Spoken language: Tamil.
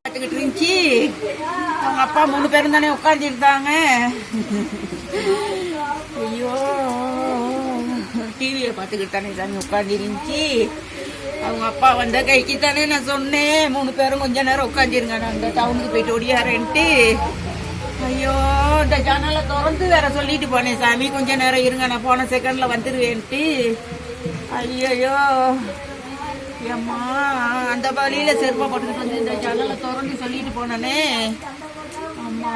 பார்த்துக்கிட்டு இருந்துச்சு. அவங்க அப்பா மூணு பேரும் தானே உட்காந்துருந்தாங்க ஐயோ. டிவியை பார்த்துக்கிட்டு தானே சாமி உட்காந்துருந்துச்சு அவங்க அப்பா வந்த கைக்கு தானே நான் சொன்னேன். மூணு பேரும் கொஞ்ச நேரம் உட்காந்துருங்க நான் அந்த டவுனுக்கு போயிட்டு ஓடியாரேன்ட்டு ஐயோ இந்த ஜன்னலை திறந்து வேற சொல்லிட்டு போனேன் சாமி. கொஞ்ச நேரம் இருங்க நான் போன செகண்ட்ல வந்துருவேன்ட்டு. ஐயோ ஏம்மா அந்த வழியில செருப்பை போட்டுக்கிட்டு வந்து இந்த ஜன்னலை திறந்து சொல்லிட்டு போனானே. அம்மா.